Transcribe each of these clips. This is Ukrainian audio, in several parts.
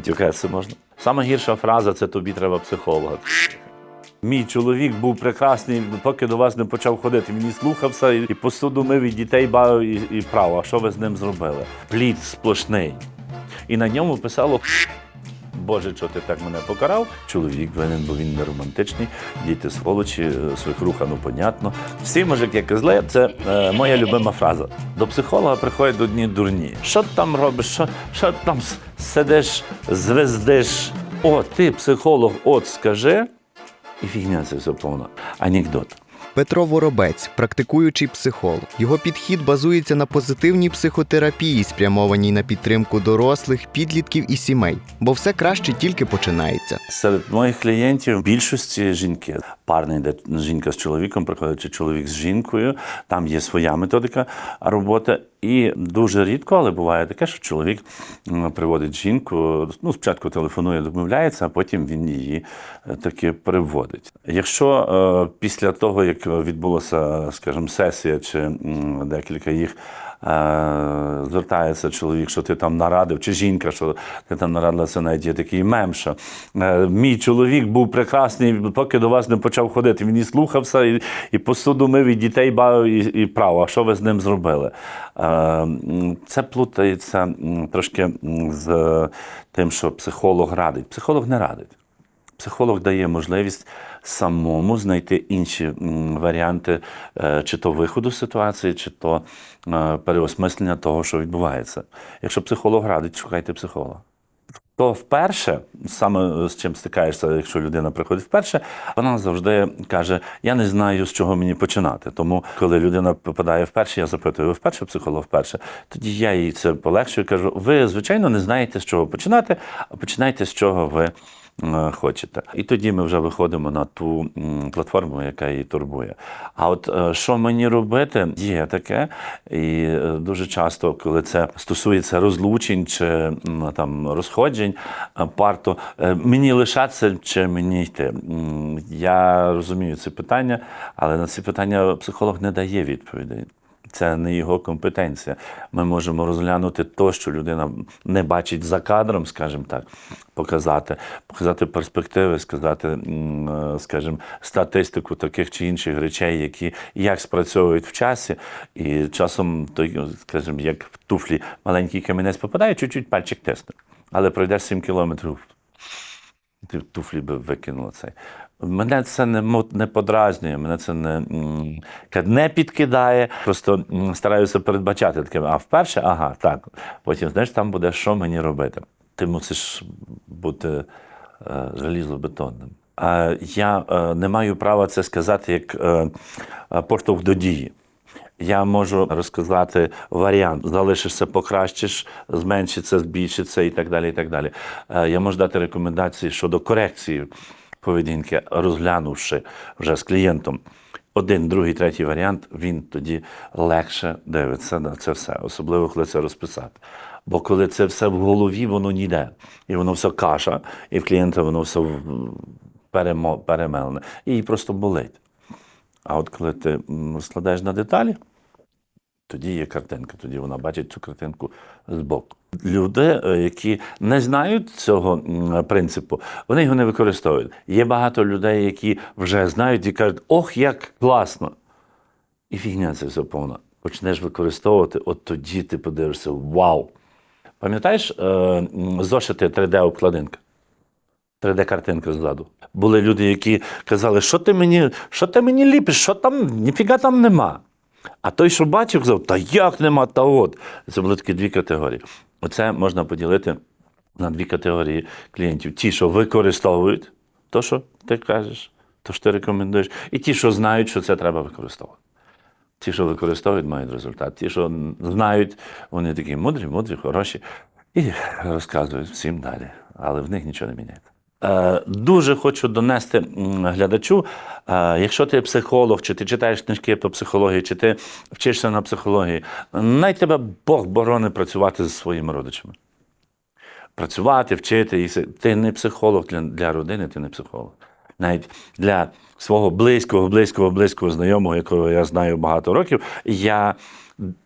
матюкатися можна. Сама гірша фраза це тобі треба психолога. Мій чоловік був прекрасний, поки до вас не почав ходити. Мені слухався і посуду мив, і дітей бавив, і, і право. А що ви з ним зробили? Плід сплошний. І на ньому писало. Боже, що ти так мене покарав? Чоловік винен, бо він не романтичний, діти сволочі, е, свекруха, ну понятно. Всі мужики козли це е, моя любима фраза. До психолога приходять одні дурні. Що ти там робиш? Що, що ти там сидиш, звездиш? О, ти психолог, от скажи. І фігня це все повна. Анекдот. Петро Воробець, практикуючий психолог. Його підхід базується на позитивній психотерапії, спрямованій на підтримку дорослих, підлітків і сімей, бо все краще тільки починається. Серед моїх клієнтів більшості жінки. Парний, де жінка з чоловіком приходить, чи чоловік з жінкою. Там є своя методика роботи. І дуже рідко, але буває таке, що чоловік приводить жінку. Ну, спочатку телефонує, домовляється, а потім він її е, таки приводить. Якщо е, після того, як відбулася, скажімо, сесія чи декілька їх. е, Звертається чоловік, що ти там нарадив, чи жінка, що ти там нарадилася, навіть є такий мем, що мій чоловік був прекрасний, поки до вас не почав ходити. Він і слухався, і, і посуду мив, і дітей бавив, і, і право. А що ви з ним зробили? Е, Це плутається трошки з тим, що психолог радить. Психолог не радить. Психолог дає можливість самому знайти інші варіанти е, чи то виходу з ситуації, чи то е, переосмислення того, що відбувається. Якщо психолог радить, шукайте психолога. То вперше, саме з чим стикаєшся, якщо людина приходить вперше, вона завжди каже: Я не знаю, з чого мені починати. Тому, коли людина попадає вперше, я запитую, ви вперше психолог вперше. Тоді я їй це полегшую. Кажу: ви, звичайно, не знаєте, з чого починати, а починайте з чого ви хочете. І тоді ми вже виходимо на ту платформу, яка її турбує. А от е, що мені робити, є таке. І е, дуже часто, коли це стосується розлучень чи там розходжень е, пар, е, мені лишатися чи мені йти. Я розумію це питання, але на ці питання психолог не дає відповідей. Це не його компетенція. Ми можемо розглянути то, що людина не бачить за кадром, скажімо так, показати, показати перспективи, сказати, е, скажімо, статистику таких чи інших речей, які як спрацьовують в часі, і часом скажімо, як в туфлі маленький камінець попадає, чуть-чуть пальчик тисне. Але пройдеш 7 кілометрів, ти в туфлі би викинула цей. Мене це не, не подразнює, мене це не, не підкидає. Просто стараюся передбачати таке. А вперше, ага, так. Потім, знаєш, там буде, що мені робити. Ти мусиш бути е, желізобетонним. А я е, не маю права це сказати як е, е, поштовх до дії. Я можу розказати варіант: залишишся, покращиш, зменшиться, збільшиться і так далі. І так далі. Е, Я можу дати рекомендації щодо корекції поведінки, розглянувши вже з клієнтом. Один, другий, третій варіант, він тоді легше дивиться на це все, особливо коли це розписати. Бо коли це все в голові, воно ніде. І воно все каша, і в клієнта воно все перемелене. І їй просто болить. А от коли ти складаєш на деталі, тоді є картинка, тоді вона бачить цю картинку збоку. Люди, е, які не знають цього принципу, вони його не використовують. Є багато людей, які вже знають і кажуть, ох, як класно. І фігня це все повна. Почнеш використовувати, от тоді ти подивишся, вау! Пам'ятаєш е, зошити 3D-обкладинка? 3D-картинка ззаду. Були люди, які казали, що ти мені, що ти мені ліпиш, що там, ніфіга там нема. А той, що бачив, казав, та як нема, та от. Це були такі дві категорії. Оце можна поділити на дві категорії клієнтів: ті, що використовують то, що ти кажеш, то, що ти рекомендуєш, і ті, що знають, що це треба використовувати. Ті, що використовують, мають результат. Ті, що знають, вони такі мудрі, мудрі, хороші, і розказують всім далі. Але в них нічого не міняється. Е, Дуже хочу донести глядачу, е, якщо ти психолог, чи ти читаєш книжки по психології, чи ти вчишся на психології, най тебе Бог борони працювати зі своїми родичами. Працювати, вчити. і. Ти не психолог для, для родини, ти не психолог. Навіть для свого близького, близького, близького знайомого, якого я знаю багато років, я,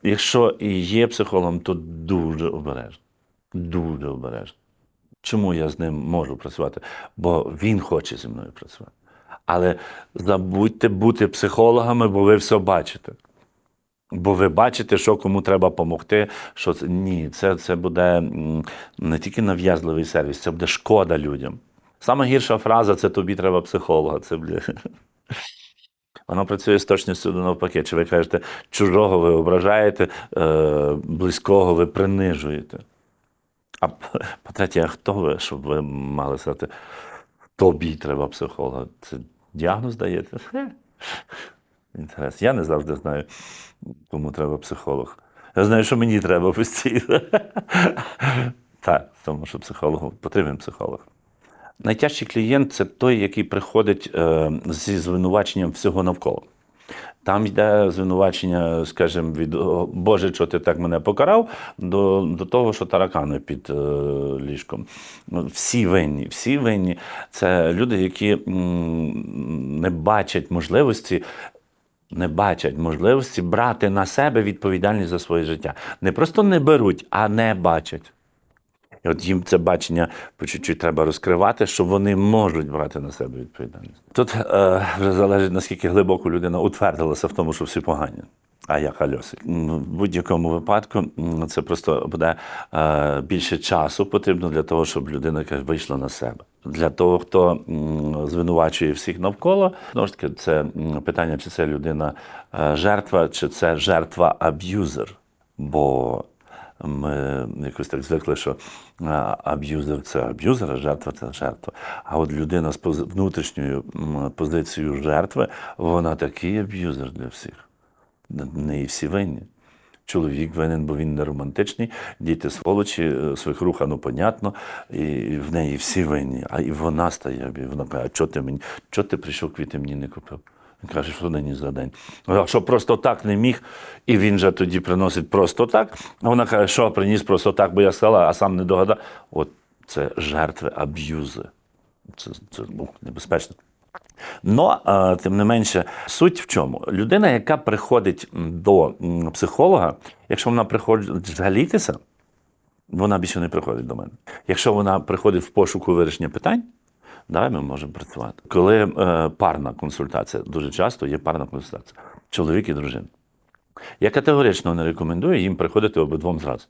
якщо і є психологом, то дуже обережно. Дуже обережно. Чому я з ним можу працювати? Бо він хоче зі мною працювати. Але забудьте бути психологами, бо ви все бачите. Бо ви бачите, що кому треба допомогти. Що це ні, це, це буде не тільки нав'язливий сервіс, це буде шкода людям. Саме гірша фраза це тобі треба психолога. Це бля. Воно працює з точністю до навпаки. Чи ви кажете, чужого ви ображаєте, е, близького ви принижуєте. А по-третє, а хто ви, щоб ви мали сказати, тобі треба психолога? Це діагноз даєте? Інтерес. Я не завжди знаю, кому треба психолог. Я знаю, що мені треба постійно. Так, тому що психологу потрібен психолог. Найтяжчий клієнт це той, який приходить е, зі звинуваченням всього навколо. Там йде звинувачення, скажімо, від Боже, що ти так мене покарав, до, до того, що таракани під е, ліжком. Ну, Всі винні, всі винні. Це люди, які м, не бачать можливості. Не бачать можливості брати на себе відповідальність за своє життя. Не просто не беруть, а не бачать. І от їм це бачення по чуть-чуть треба розкривати, що вони можуть брати на себе відповідальність. Тут е, вже залежить, наскільки глибоко людина утвердилася в тому, що всі погані. А я хальосик. В будь-якому випадку це просто буде е, більше часу потрібно для того, щоб людина яка вийшла на себе. Для того, хто звинувачує всіх навколо, знову ж таки, це питання, чи це людина е, жертва, чи це жертва аб'юзер. Бо ми якось так звикли, що аб'юзер це аб'юзер, а жертва це жертва. А от людина з внутрішньою позицією жертви, вона такий аб'юзер для всіх. Неї всі винні. Чоловік винен, бо він не романтичний, діти сволочі, е, свекруха, ну понятно, і в неї всі винні. А і вона стає, вона каже, а чого ти мені, чого ти прийшов квіти мені не купив? Він каже, що нині за день. Що просто так не міг, і він же тоді приносить просто так. А вона каже, що приніс просто так, бо я сказала, а сам не догадав. От це жертви аб'юзи. Це, це ну, небезпечно. Но, е, тим не менше, суть в чому? Людина, яка приходить до психолога, якщо вона приходить жалітися, вона більше не приходить до мене. Якщо вона приходить в пошуку вирішення питань, да, ми можемо працювати. Коли е, парна консультація, дуже часто є парна консультація, чоловік і дружина. Я категорично не рекомендую їм приходити обидвом зразу.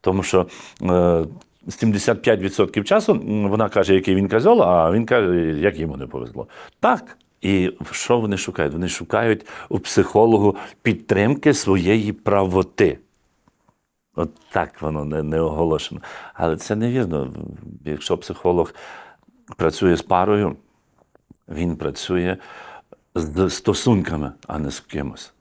Тому що е, 75% часу вона каже, який він козьол, а він каже, як йому не повезло. Так. І що вони шукають? Вони шукають у психологу підтримки своєї правоти. От так воно не, не оголошено. Але це невірно. Якщо психолог працює з парою, він працює з стосунками, а не з кимось.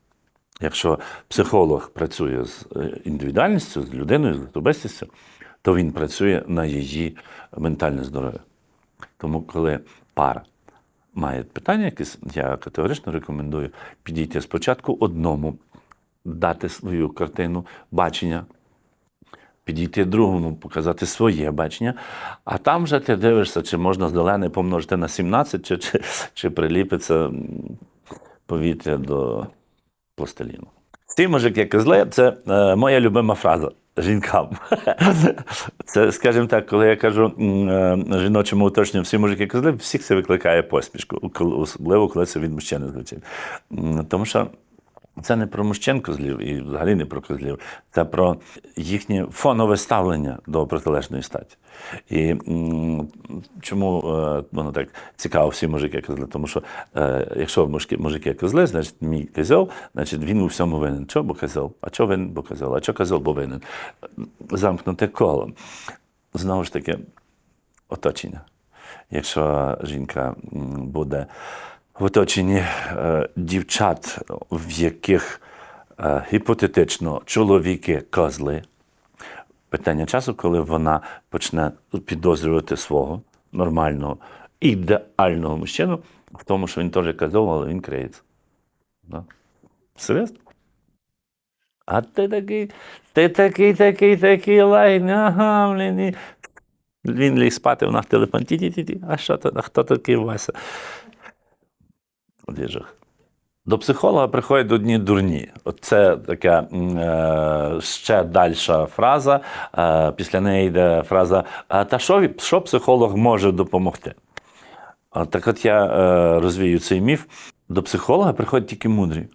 Якщо психолог працює з е, індивідуальністю, з людиною, з особистістю, то він працює на її ментальне здоров'я. Тому, коли пара має питання якесь, я категорично рекомендую підійти спочатку одному, дати свою картину, бачення, підійти другому, показати своє бачення, а там вже ти дивишся, чи можна зелене помножити на 17, чи, чи, чи приліпиться повітря до пластиліну. Ці мужики козли це е, моя любима фраза жінкам. Це, скажімо так, коли я кажу е, жіночому уточненню всі мужики козли, всіх це викликає посмішку, особливо коли це від мужчини звучить. Тому що це не про мужчин козлів і взагалі не про козлів, це про їхнє фонове ставлення до протилежної статі. І м, чому е, воно так цікаво всі мужики козли? Тому що е, якщо мужики, мужики козли, значить мій козьол, значить він у всьому винен. Чого бо козьол? А чого винен, бо козьол? А чого козьол, бо винен? Замкнуте коло. Знову ж таки, оточення. Якщо жінка буде в оточенні е, дівчат, в яких е, гіпотетично чоловіки козли, питання часу, коли вона почне підозрювати свого нормального, ідеального мужчину в тому, що він теж козел, але він криється. Да? Серйозно? А ти такий, ти такий, такий, такий лайн, ага, блін. Він ліг спати, вона в телефон. Ті-ті-ті. А що то? А хто такий Вася? От є жах. До психолога приходять одні дурні. Це така е, ще дальша фраза. Е, після неї йде фраза: та що, що психолог може допомогти? Так от я е, розвію цей міф. До психолога приходять тільки мудрі.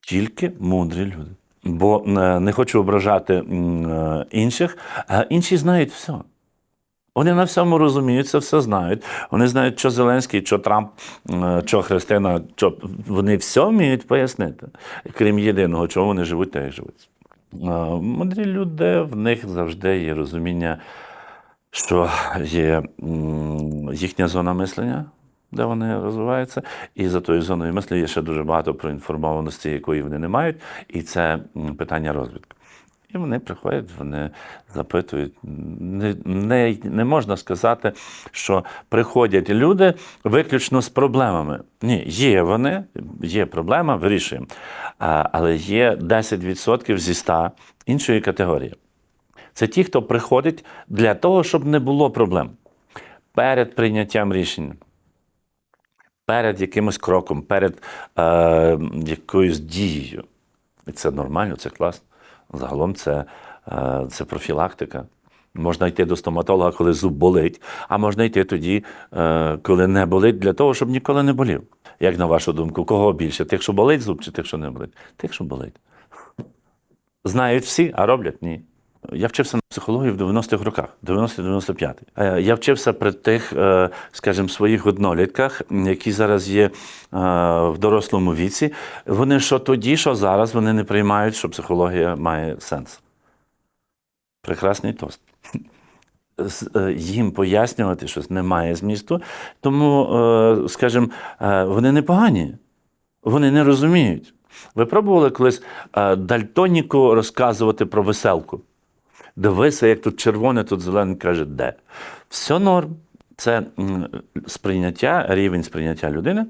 Тільки мудрі люди. Бо е, не хочу ображати е, інших, а інші знають все. Вони на всьому розуміються, все знають. Вони знають, що Зеленський, що Трамп, що Христина, що вони все вміють пояснити, крім єдиного, чого вони живуть, так як живуть. Мудрі люди, в них завжди є розуміння, що є їхня зона мислення, де вони розвиваються, і за тою зоною мислення є ще дуже багато проінформованості, якої вони не мають, і це питання розвитку. І вони приходять, вони запитують. Не, не, не можна сказати, що приходять люди виключно з проблемами. Ні, є вони, є проблема, вирішуємо. А, але є 10% зі 100 іншої категорії. Це ті, хто приходить для того, щоб не було проблем перед прийняттям рішень, перед якимось кроком, перед е, якоюсь дією. І це нормально, це класно. Загалом це, е, це профілактика. Можна йти до стоматолога, коли зуб болить, а можна йти тоді, е, коли не болить, для того, щоб ніколи не болів. Як на вашу думку, кого більше? Тих, що болить зуб, чи тих, що не болить? Тих, що болить. Знають всі, а роблять ні. Я вчився на психології в 90-х роках, 90-95. Е, Я вчився при тих, е, скажімо, своїх однолітках, які зараз є е, в дорослому віці. Вони що тоді, що зараз, вони не приймають, що психологія має сенс. Прекрасний тост. Їм пояснювати щось немає змісту, тому, скажімо, вони непогані. Вони не розуміють. Ви пробували колись дальтоніку розказувати про веселку? Дивися, як тут червоне, тут зелене, каже, де. Все норм. Це сприйняття, рівень сприйняття людини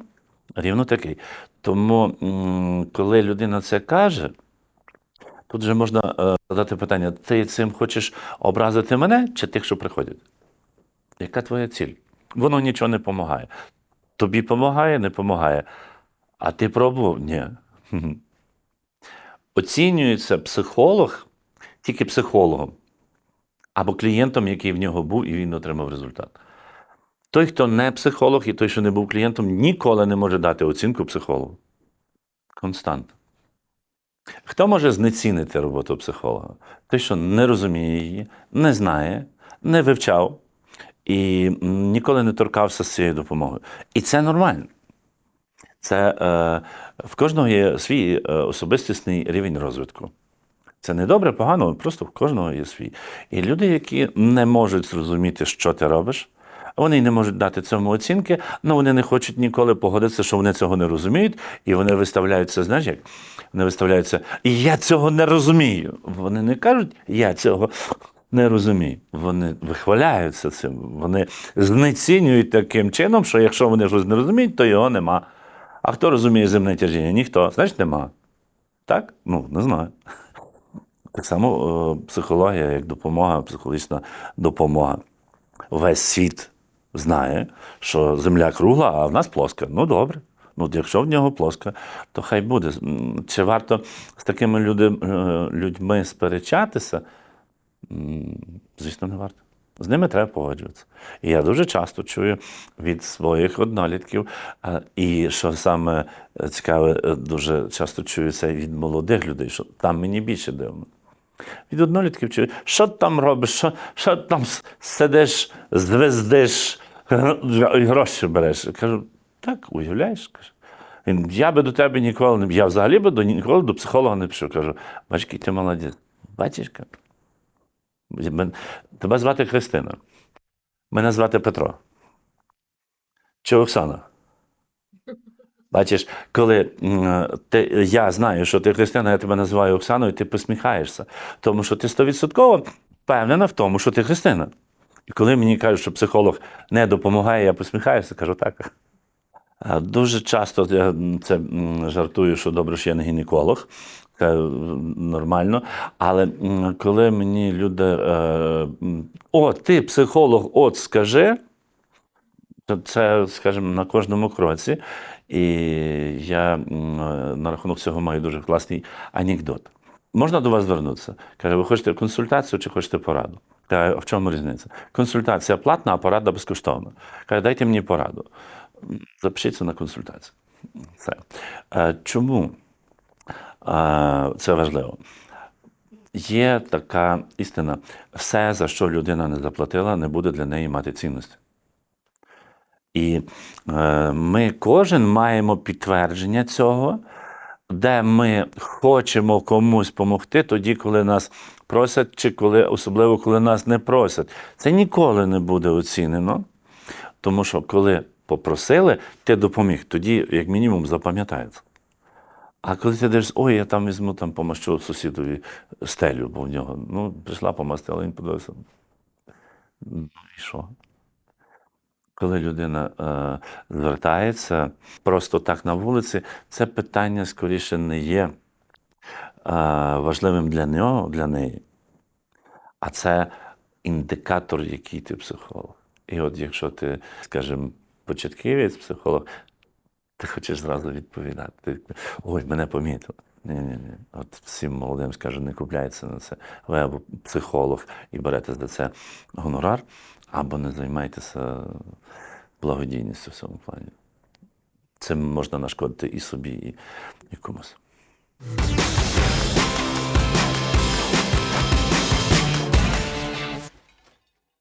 рівно такий. Тому, коли людина це каже, тут вже можна е, задати питання: ти цим хочеш образити мене чи тих, що приходять? Яка твоя ціль? Воно нічого не допомагає. Тобі допомагає, не допомагає. А ти пробував? Ні. Оцінюється психолог тільки психологом або клієнтом, який в нього був, і він отримав результат. Той, хто не психолог, і той, що не був клієнтом, ніколи не може дати оцінку психологу. Констант. Хто може знецінити роботу психолога? Той, що не розуміє її, не знає, не вивчав і ніколи не торкався з цією допомогою. І це нормально. Це е, в кожного є свій е, особистісний рівень розвитку. Це не добре, погано, просто в кожного є свій. І люди, які не можуть зрозуміти, що ти робиш, вони не можуть дати цьому оцінки, але вони не хочуть ніколи погодитися, що вони цього не розуміють, і вони виставляються, знаєш як? Вони виставляються, я цього не розумію. Вони не кажуть, я цього не розумію. Вони вихваляються цим. Вони знецінюють таким чином, що якщо вони щось не розуміють, то його нема. А хто розуміє земне тяжіння? Ніхто. Значить, нема. Так? Ну, не знаю. Так само е, психологія як допомога, психологічна допомога. Весь світ знає, що земля кругла, а в нас плоска. Ну добре. Ну, якщо в нього плоска, то хай буде. Чи варто з такими е, людьми сперечатися? Звісно, не варто. З ними треба погоджуватися. І я дуже часто чую від своїх однолітків, і що саме е, цікаве, е, дуже часто чую це від молодих людей, що там мені більше дивно. Від однолітків чую, що там робиш, що, що там сидиш, звездиш, і гроші береш. Кажу, так, уявляєш? Кажу. Він, я би до тебе ніколи не я взагалі би до ніколи до психолога не пішов. Кажу, який ти молодець. Бачиш. Тебе звати Христина. Мене звати Петро. Чи Оксана? Бачиш, коли ти, я знаю, що ти Христина, я тебе називаю Оксаною, ти посміхаєшся. Тому що ти стовідсотково впевнена в тому, що ти Христина. І коли мені кажуть, що психолог не допомагає, я посміхаюся, кажу так. Дуже часто я це жартую, що добре, що я не гінеколог. Це нормально. Але коли мені люди, е, о, ти психолог, от скажи, то це, скажімо, на кожному кроці. І я е, на рахунок цього маю дуже класний анекдот. Можна до вас звернутися? Каже, ви хочете консультацію чи хочете пораду? Каже, в чому різниця? Консультація платна, а порада безкоштовна. Каже, дайте мені пораду. Запишіться на консультацію. Все. Е, Чому е, це важливо? Є така істина: все, за що людина не заплатила, не буде для неї мати цінності. І е, ми кожен маємо підтвердження цього, де ми хочемо комусь допомогти, тоді, коли нас просять, чи коли, особливо коли нас не просять. Це ніколи не буде оцінено, тому що коли попросили, ти допоміг, тоді, як мінімум, запам'ятається. А коли ти дивишся, ой, я там візьму там помащу сусідові стелю, бо в нього ну, прийшла помастила, він подивився. Ну і що? Коли людина е, звертається просто так на вулиці, це питання скоріше не є е, важливим для нього, для неї, а це індикатор, який ти психолог. І от якщо ти, скажімо, початківець психолог, ти хочеш зразу відповідати. Ти, Ой, мене помітили. Ні, ні, ні. От всім молодим скажу, не купляйте на це. Ви або психолог і берете за це гонорар, або не займайтеся благодійністю в цьому плані. Цим можна нашкодити і собі, і, і комусь.